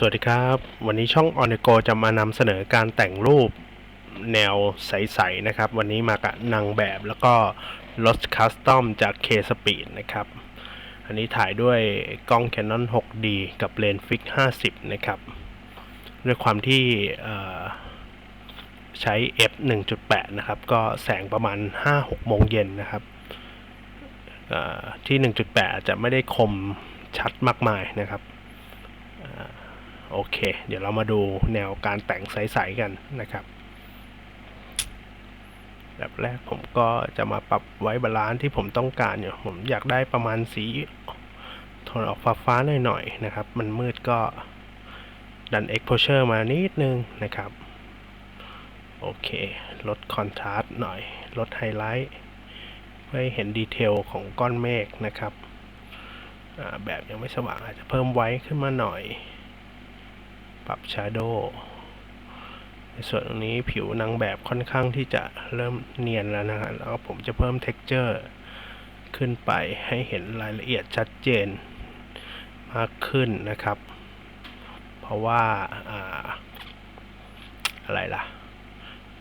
สวัสดีครับ วันนี้ช่อง o n e g o จะมานำเสนอการแต่งรูปแนวใส ๆ นะครับ วันนี้มากับนางแบบแล้วก็รถคัสตอมจาก K Speed นะครับ อันนี้ถ่ายด้วยกล้อง Canon 6D กับเลนส์ฟิก 50 นะครับ ด้วยความที่ใช้ f 1.8 นะครับ ก็แสงประมาณ 5-6 โมงเย็นนะครับที่ 1.8 อาจจะไม่ได้คมชัดมากมายนะครับ โอเค เดี๋ยวเรามาดูแนวการแต่งใสๆกันนะครับแบบแรกผมก็จะมาปรับไว้บาลานซ์ที่ผมต้องการอยู่ ผมอยากได้ประมาณสีโทนออกฟ้าๆหน่อยๆนะครับ มันมืดก็ดัน exposure มานิดนึงนะครับ โอเค ลดคอนทราสต์หน่อย ลดไฮไลท์เพื่อให้เห็นดีเทลของก้อนเมฆนะครับ แบบยังไม่สว่างอาจจะเพิ่มไว้ขึ้นมาหน่อย ปรับ Shadow ในส่วนตรงนี้ผิวนางแบบค่อนข้างที่จะเริ่มเนียนแล้วนะฮะแล้วก็ผมจะเพิ่ม Texture ขึ้นไปให้เห็นรายละเอียดชัดเจนมากขึ้นนะครับ เพราะว่าอาอะไรล่ะ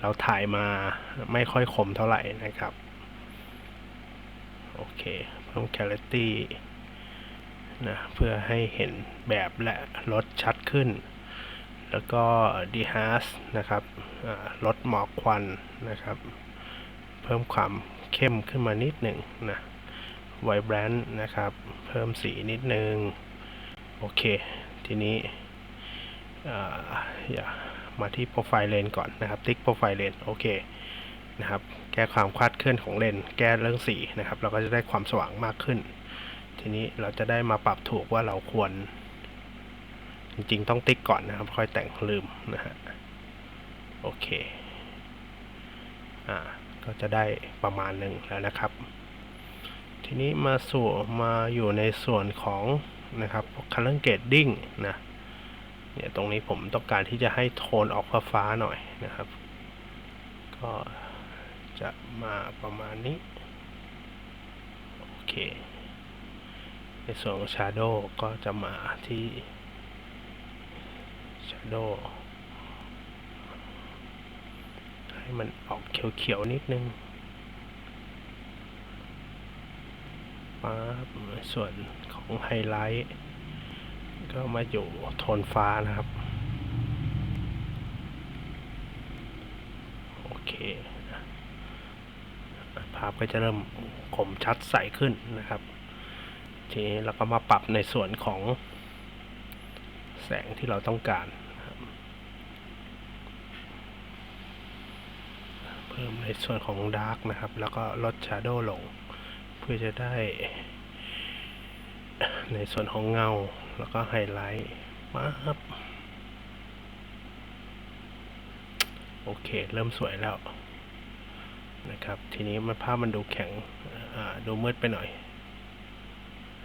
เราถ่ายมาไม่ค่อยคมเท่าไหร่นะครับ โอเค เพิ่ม Clarity นะเพื่อให้เห็นแบบและลดชัดขึ้น แล้วก็ d h a s นะครับลดหมอกควันนะครับ เพิ่มความเข้มขึ้นมานิดหนึ่งนะ Vibrant นะครับ เพิ่มสีนิดนึง โอเค ทีนี้อย่ามาที่ Profile Lens ก่อนนะครับ ติ๊ก Profile Lens โอเคนะครับ แก้ความคลาดเคลื่อนของเลน แก้เรื่องสีนะครับ เราก็จะได้ความสว่างมากขึ้น ทีนี้เราจะได้มาปรับถูกว่าเราควร จริงๆต้องติ๊กก่อนนะครับ ค่อยแต่งลืมนะฮะโอเค อ่า ก็จะได้ประมาณหนึ่งแล้วนะครับ ทีนี้มาสู่มาอยู่ในส่วนของนะครับ color grading นะ เนี่ยตรงนี้ผมต้องการที่จะให้โทนออกฟ้าๆหน่อยนะครับ ก็จะมาประมาณนี้ โอเค ในส่วนของ Shadow ก็จะมาที่ Shadow ให้มันออกเขียวๆนิดนึงป๊าบส่วนของไฮไลท์ก็มาอยู่โทนฟ้านะครับ โอเค ภาพก็จะเริ่มคมชัดใสขึ้นนะครับ ทีนี้เราก็มาปรับในส่วนของ แสงที่เราต้องการ เพิ่มในส่วนของดาร์กนะครับ แล้วก็ลดชาร์โดลง เพื่อจะได้ ในส่วนของเงา แล้วก็ไฮไลท์ปั๊บโอเค เริ่มสวยแล้วนะครับ ทีนี้มันภาพมันดูแข็งดูมืดไปหน่อย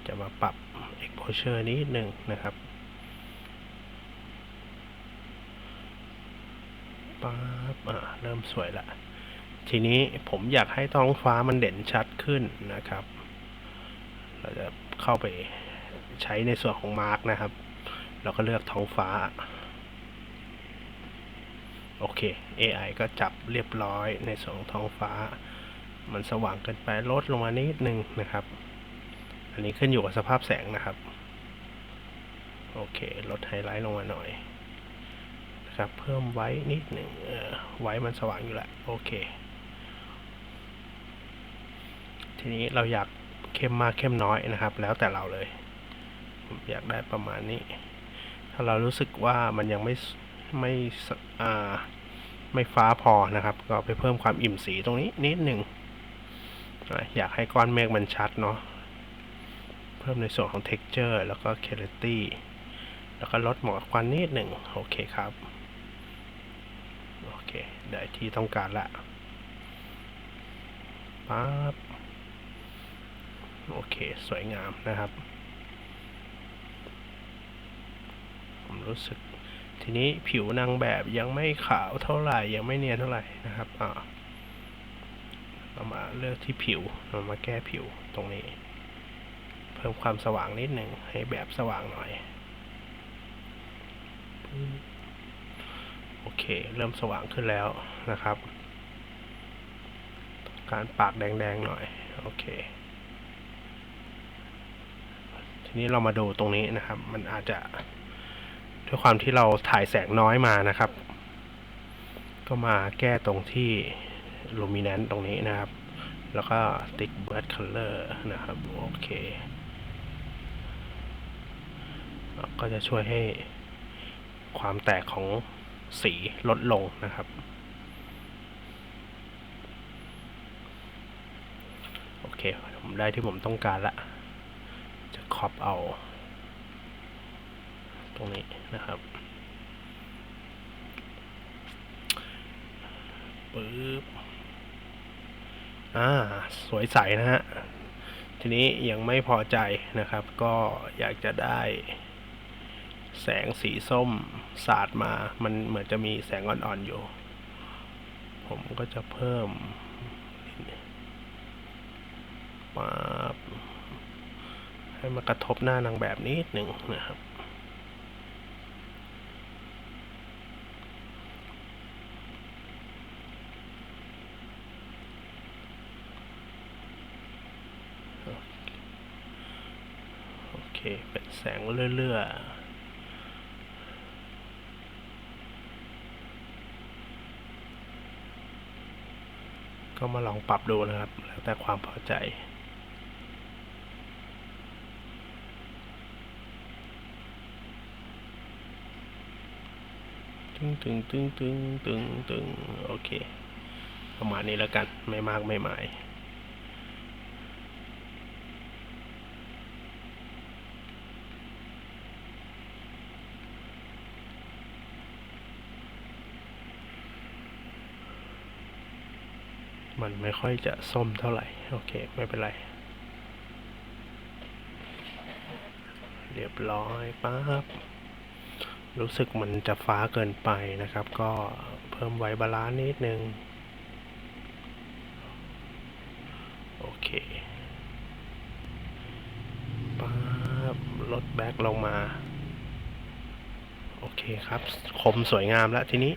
จะมาปรับ exposure นิดหนึ่งนะครับ ปั๊บอ่าเริ่มสวยละ ทีนี้ผมอยากให้ท้องฟ้ามันเด่นชัดขึ้นนะครับ เราจะเข้าไปใช้ในส่วนของมาร์กนะครับ เราก็เลือกท้องฟ้า โอเค AI ก็จับเรียบร้อยในส่วนของท้องฟ้า มันสว่างเกินไปลดลงมานิดนึงนะครับ อันนี้ขึ้นอยู่กับสภาพแสงนะครับ โอเค ลดไฮไลท์ลงมาหน่อย นะครับ เพิ่มไว้นิดหนึ่งไว้มันสว่างอยู่แล้วโอเค ทีนี้เราอยากเข้มมากเข้มน้อยนะครับ แล้วแต่เราเลย ผมอยากได้ประมาณนี้ ถ้าเรารู้สึกว่ามันยังไม่ไม่อ่าไม่ฟ้าพอนะครับ ก็ไปเพิ่มความอิ่มสีตรงนี้นิดหนึ่งอยากให้ก้อนเมฆมันชัดเนาะเพิ่มในส่วนของ texture แล้วก็ clarity แล้วก็ลดหมอกควันนิดหนึ่งโอเคครับ เคได้ที่ต้องการละปั๊บโอเค สวยงามนะครับ ผมรู้สึก ทีนี้ผิวนางแบบยังไม่ขาวเท่าไหร่ ยังไม่เนียนเท่าไหร่นะครับอ่าเรามาเลือกที่ผิวเรามาแก้ผิวตรงนี้ เพิ่มความสว่างนิดหนึ่งให้แบบสว่างหน่อยอ เค เริ่มสว่างขึ้นแล้วนะครับ การปากแดงๆหน่อย โอเค ทีนี้เรามาดูตรงนี้นะครับ มันอาจจะด้วยความที่เราถ่ายแสงน้อยมานะครับ ก็มาแก้ตรงที่ luminance ตรงนี้นะครับ แล้วก็ติ๊ก blur color นะครับ โอเค ก็จะช่วยให้ความแตกของ สีลดลงนะครับ โอเค ผมได้ที่ผมต้องการละ จะครอปเอา ตรงนี้นะครับปึ๊บอ่า สวยใสนะฮะ ทีนี้ยังไม่พอใจนะครับ ก็อยากจะได้ แสงสีส้มสาดมา มันเหมือนจะมีแสงอ่อนๆอยู่ ผมก็จะเพิ่มปาบให้มากระทบหน้านางแบบนิดหนึ่งนะครับ โอเค เป็นแสงเลื่อๆ ก็มาลองปรับดูนะครับ แล้วแต่ความพอใจ ตึงตึงตึงตึงตึงตึงโอเค ประมาณนี้แล้วกัน ไม่มากไม่หมาย มันไม่ค่อยจะส้มเท่าไหร่ โอเค ไม่เป็นไร เรียบร้อยปั๊บรู้สึกมันจะฟ้าเกินไปนะครับ ก็เพิ่มไวบาลานซ์นิดนึง โอเคปั๊บลดแบ็กลงมา โอเคครับ คมสวยงามแล้วทีนี้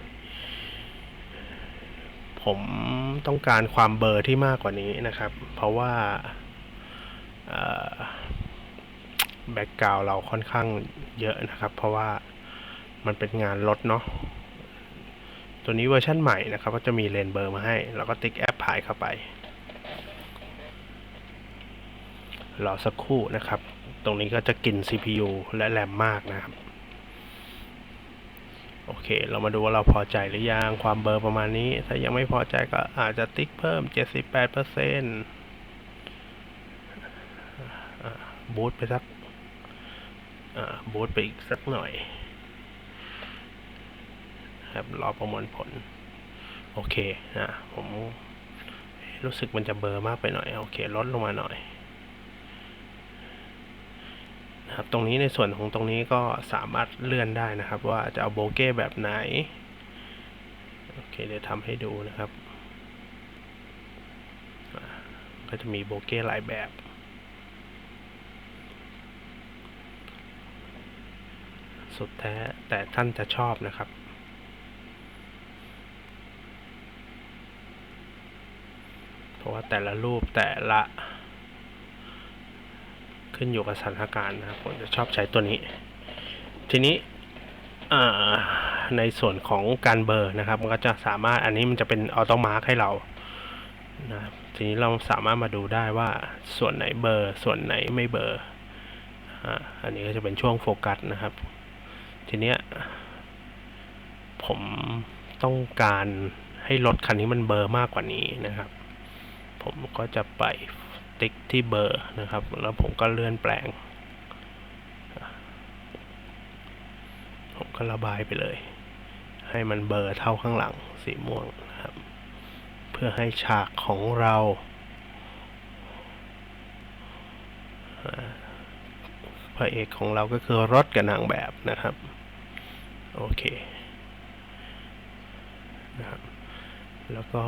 ผมต้องการความเบอร์ที่มากกว่านี้นะครับ เพราะว่าแบ็กกราวเราค่อนข้างเยอะนะครับ เพราะว่ามันเป็นงานลดเนาะตัวนี้เวอร์ชันใหม่นะครับ ก็จะมีเลนเบอร์มาให้ แล้วก็ติ๊กแอปพายเข้าไปรอสักครู่นะครับ ตรงนี้ก็จะกิน CPU และแรมมากนะครับ โอเค เรามาดูว่าเราพอใจหรือยัง ความเบอร์ประมาณนี้ ถ้ายังไม่พอใจก็อาจจะติ๊กเพิ่ม 78%บูตไปสักบูตไปอีกสักหน่อย ครับรอประมวลผล โอเคนะผมรู้สึกมันจะเบอร์มากไปหน่อย โอเค ลดลงมาหน่อย นะครับตรงนี้ในส่วนของตรงนี้ก็สามารถเลื่อนได้นะครับ ว่าจะเอาโบเก้แบบไหนโอเคเดี๋ยวทำให้ดูนะครับ ก็จะมีโบเก้หลายแบบสุดแท้แต่ท่านจะชอบนะครับ เพราะว่าแต่ละรูปแต่ละ ขึ้นอยู่กับสถานการณ์นะครับผมจะชอบใช้ตัวนี้ ทีนี้ในส่วนของการเบอร์นะครับ มันก็จะสามารถอันนี้มันจะเป็นออโตมาร์กให้เรานะทีนี้เราสามารถมาดูได้ว่าส่วนไหนเบอร์ ส่วนไหนไม่เบอร์อันนี้ก็จะเป็นช่วงโฟกัสนะครับ ทีเนี้ยผมต้องการให้รถคันนี้มันเบอร์มากกว่านี้นะครับ ผมก็จะไป ติ๊กที่เบอร์นะครับ แล้วผมก็เลื่อนแปลง ผมก็ระบายไปเลย ให้มันเบอร์เท่าข้างหลังสีม่วงนะครับ เพื่อให้ฉากของเราพระเอกของเราก็คือรถกับนางแบบนะครับ โอเคนะครับแล้วก็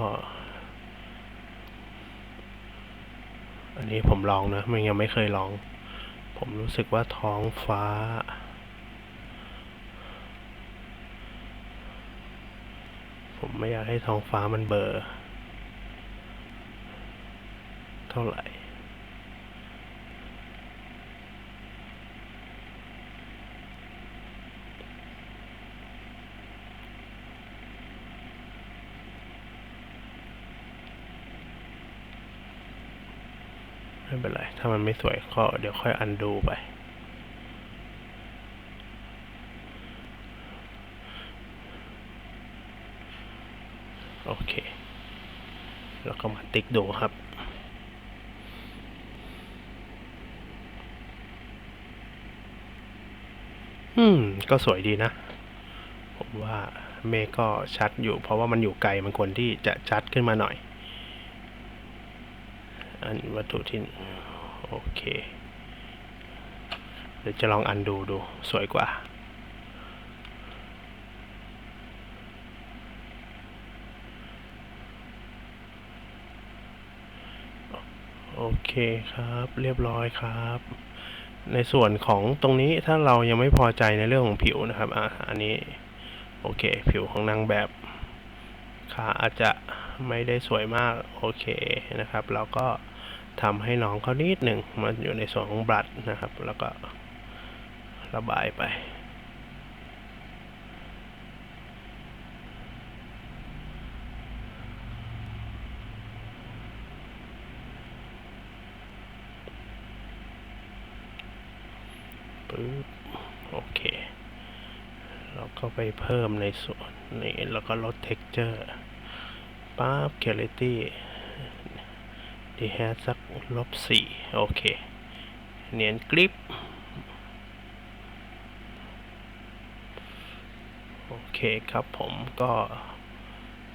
อันนี้ผมลองนะมันยังไม่เคยลอง ผมรู้สึกว่าท้องฟ้า ผมไม่อยากให้ท้องฟ้ามันเบอร์ เท่าไหร่ ไม่เป็นไร ถ้ามันไม่สวยก็เดี๋ยวค่อยอันดูไป โอเค แล้วก็มาติ๊กดูครับอืม ก็สวยดีนะ ผมว่าเมฆก็ชัดอยู่ เพราะว่ามันอยู่ไกลมันควรที่จะชัดขึ้นมาหน่อย อันวัตถุที่โอเค เดี๋ยวจะลองอันดูดูสวยกว่า โอเคครับเรียบร้อยครับ ในส่วนของตรงนี้ถ้าเรายังไม่พอใจในเรื่องของผิวนะครับอะอันนี้ โอเค ผิวของนางแบบขาอาจจะไม่ได้สวยมาก โอเคนะครับ เราก็ ทำให้น้องเขานิดหนึ่งมันอยู่ในส่วนของบลัดนะครับ แล้วก็ระบายไป ปึ๊บ โอเคเราก็ไปเพิ่มในส่วนนี้ แล้วก็ลด texture ปั๊บ quality ดีแฮสักลบสี่โอเค เนียนกริปโอเคครับผมก็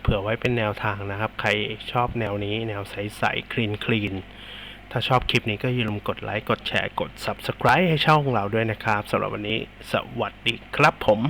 เผื่อไว้เป็นแนวทางนะครับ ใครชอบแนวนี้แนวใสๆคลีนคลีนถ้าชอบคลิปนี้ก็อย่าลืมกดไลค์ กดแชร์ กด Subscribe ให้ช่องของเราด้วยนะครับสำหรับวันนี้ สวัสดีครับผม